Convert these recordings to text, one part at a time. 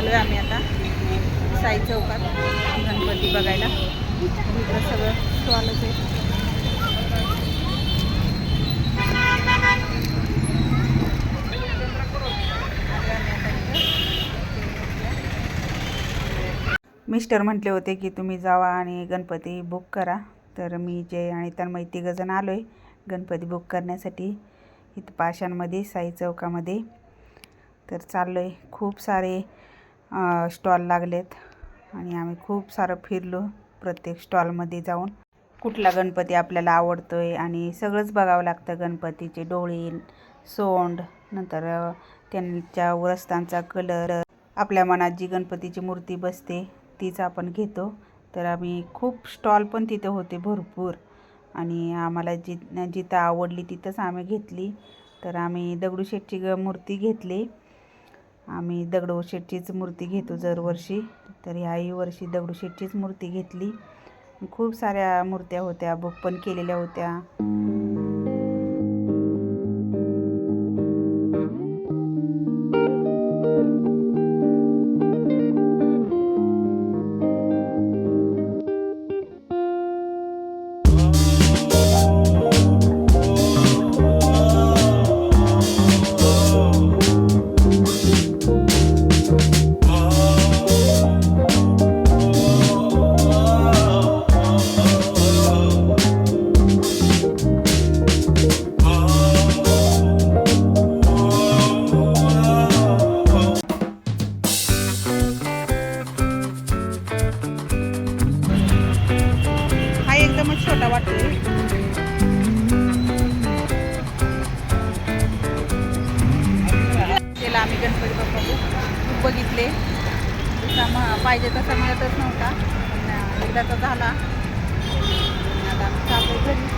आलो आहे आम्ही आता. साई चौकात गणपती बघायला. इकडं सगळं स्टॉलच आहे. मिस्टर म्हटले होते की तुम्ही जावा आणि गणपती बुक करा. तर मी जय आणि तन्मय तिघंजण आलो आहे गणपती बुक करण्यासाठी. इथं पाषाणमध्ये साई चौकामध्ये. तर चाललो आहे खूप सारे स्टॉल लागलेत आणि आम्ही खूप सारं फिरलो प्रत्येक स्टॉलमध्ये जाऊन. कुठला गणपती आपल्याला आवडतो आहे आणि सगळंच बघावं लागतं गणपतीचे डोळे सोंड नंतर त्यांच्या वस्तांचा कलर. आपल्या मनात जी गणपतीची मूर्ती बसते तीच आपण घेतो. तर आम्ही खूप स्टॉल पण तिथे होते भरपूर आणि आम्हाला जि जिथं आवडली तिथंच आम्ही घेतली. तर आम्ही दगडूशेठची ग मूर्ती घेतली. आम्ही दगडूशेठचीच मूर्ती घेतो दरवर्षी. तर ह्याही वर्षी दगडूशेठचीच मूर्ती घेतली. खूप साऱ्या मूर्त्या होत्या बुक पण केलेल्या होत्या. गणपती बाप्पा खूप बघितले. जसा म- पाहिजे तसा मिळतच नव्हता. एकदा तर झाला. आता चालू घरी.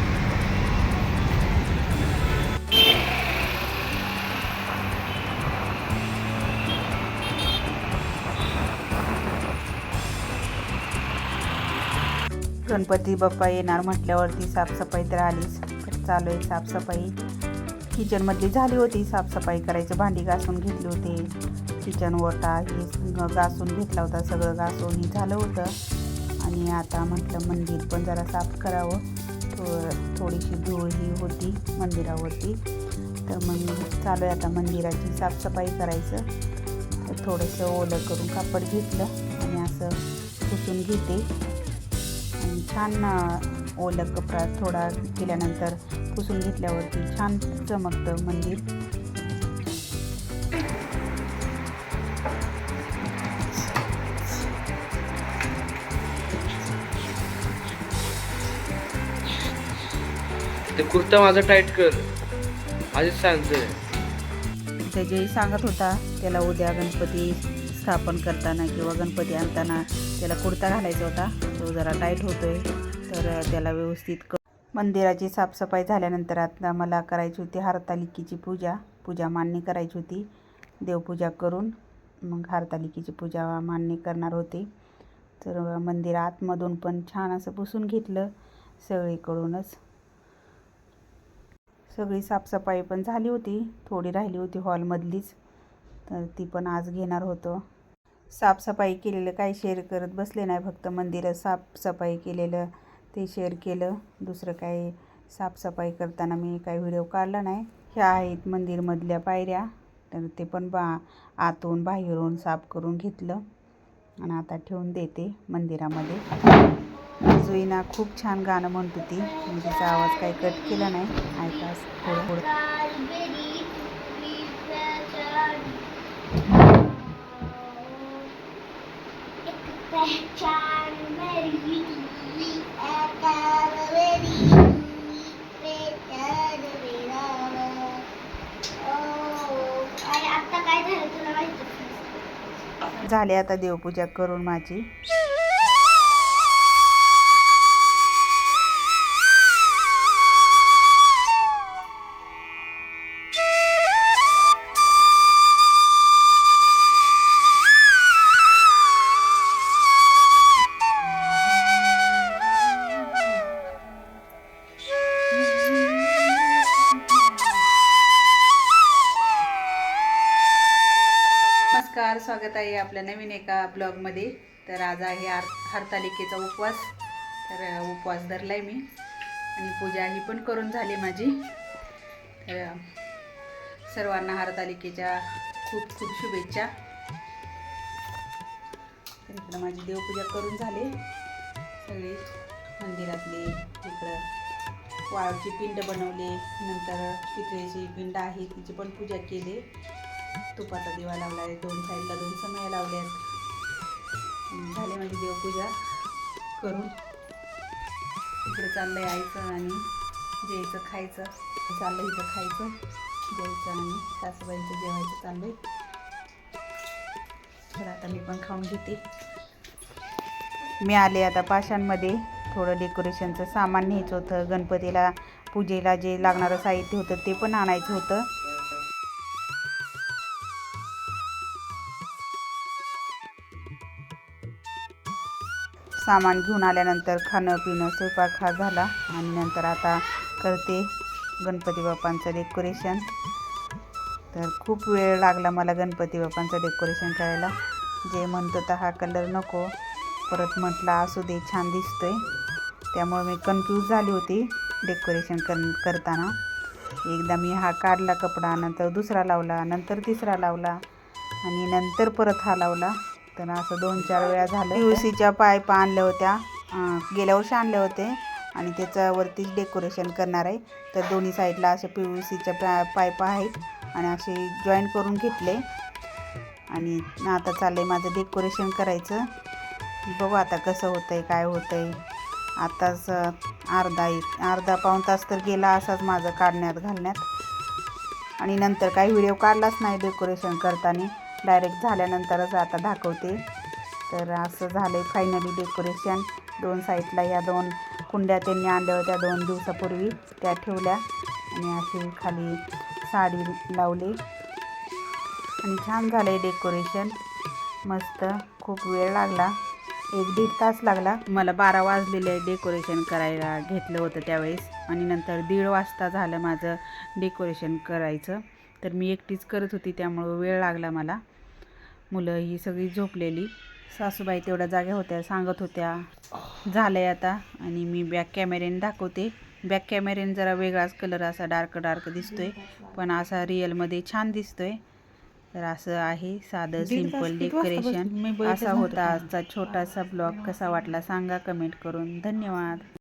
गणपती बाप्पा येणार म्हटल्यावरती साफसफाई तर आलीच. चालू आहे साफसफाई. किचनमधली झाली होती. साफसफाई करायचं भांडी घासून घेतली होती. किचन ओटा हे घासून घेतला होता. सगळं घासून हे झालं होतं. आणि आता म्हटलं मंदिर पण जरा साफ करावं. थो थोडीशी धूळ ही होती मंदिरावरती. तर मग चालू आहे आता मंदिराची साफसफाई करायचं. तर थोडंसं ओलं करून कापड घेतलं. आणि असं पुसून घेते. आणि छान ओलं कपडा थोडा केल्यानंतर पुसून घेतल्यावरती छान चमकतं मंदिर. ते कुर्ता माझा टाईट कर. आधीच सांगतोय. त्याच्याही सांगत होता त्याला उद्या गणपती स्थापन करताना किंवा गणपती आणताना त्याला कुर्ता घालायचा होता. तो जरा टाईट होतोय. तर त्याला व्यवस्थित क मंदिराची साफसफाई झाल्यानंतर आता मला करायची होती हारतालिकेची पूजा. पूजा मांडणी करायची होती. देवपूजा करून मग हारतालिकेची पूजा मांडणी करणार होते. तर मंदिर आतमधून पण छान असं पुसून घेतलं सगळीकडूनच. सगळी साफसफाई पण झाली होती. थोडी राहिली होती हॉलमधलीच. तर ती पण आज घेणार होतो. साफसफाई केलेलं काही शेअर करत बसले नाही फक्त मंदिरं साफसफाई केलेलं ते शेअर केलं. दुसरं काही साफसफाई करताना मी काही व्हिडिओ काढला नाही. ह्या आहेत मंदिरमधल्या पायऱ्या. तर ते पण बा आतून बाहेरून साफ करून घेतलं. आणि आता ठेवून देते मंदिरामध्ये. जुईना खूप छान गाणं म्हणत होती. मी तिचा आवाज काही कट केला नाही. ऐका थोडं थोडं झाले आता देवपूजा करून माझी. स्वागत आहे आपल्या नवीन एका ब्लॉगमध्ये. तर आज आहे आर हरतालिकेचा उपवास. तर उपवास धरला आहे मी. आणि पूजा ही पण करून झाली माझी. तर सर्वांना हरतालिकेच्या खूप खूप शुभेच्छा. तर इकडं माझी देवपूजा करून झाली. सगळी मंदिरातली इकडं वाळूची पिंड बनवले. नंतर पितळेची पिंड आहे तिची पण पूजा केली. तुपाचा दिवा लावला आहे दोन साईडला दोन समया लावल्या आहेत झाले माझी देवपूजा. करून इकडे चाललं आईचं आणि जेयचं खायचं. चाललं इथं खायचं जेयचं आणि सासूबाईंचं जेवायचं चाललंय. तर आता मी पण खाऊन घेते. मी आले आता पाशांमध्ये थोडं डेकोरेशनचं सामान न्यायचं होतं. गणपतीला पूजेला जे लागणारं साहित्य होतं ते पण आणायचं होतं. सामान घेऊन आल्यानंतर खाणं पिणं स्वयंपाक हा झाला आणि नंतर आता करते गणपती बाप्पांचं डेकोरेशन तर खूप वेळ लागला मला गणपती बाप्पांचं डेकोरेशन करायला. जे म्हणतो तर हा कलर नको परत म्हटला असू दे छान दिसतोय. त्यामुळे मी कन्फ्यूज झाली होती डेकोरेशन कर करताना. एकदा मी हा काढला कपडा नंतर दुसरा लावला नंतर तिसरा लावला आणि नंतर परत हा लावला. तर असं दोन चार वेळा झालं तुळशीच्या पायपा आणल्या होत्या. गेल्या वर्षी आणले होते. आणि त्याच्यावरतीच डेकोरेशन करणार आहे. तर दोन्ही साईडला असे पी यू सीच्या पा पायपा आहेत. आणि असे जॉईन करून घेतले. आणि आता चाललं आहे माझं डेकोरेशन करायचं. बघू आता कसं होतं आहे काय होतं आहे आताच अर्धा एक अर्धा पाऊण तास तर गेला असाच माझं काढण्यात घालण्यात. आणि नंतर काही व्हिडिओ काढलाच नाही डेकोरेशन करताना. डायरेक्ट झाल्यानंतरच आता दाखवते. तर असं झालं आहे फायनली डेकोरेशन दोन साईडला या दोन कुंड्या त्यांनी आणल्या होत्या दोन दिवसापूर्वी. त्या ठेवल्या आणि अशी खाली साडी लावली. आणि छान झालं आहे डेकोरेशन मस्त. खूप वेळ लागला. एक दीड तास लागला. मला बारा वाजलेले डेकोरेशन करायला घेतलं होतं त्यावेळेस. आणि नंतर दीड वाजता झालं माझं डेकोरेशन करायचं. तर मी एकटीच करत होती त्यामुळं वेळ लागला मला. मुलं ही सगळी झोपलेली. सासूबाई तेवढ्या जाग्या होत्या सांगत होत्या. झालं आहे आता आणि मी बॅक कॅमेऱ्याने दाखवते. बॅक कॅमेऱ्याने जरा वेगळाच कलर असा डार्क डार्क दिसतोय. पण असा रिअलमध्ये छान दिसतोय. तर असं आहे साधं सिंपल डेकोरेशन असा होता आजचा छोटासा ब्लॉग कसा वाटला सांगा कमेंट करून. धन्यवाद.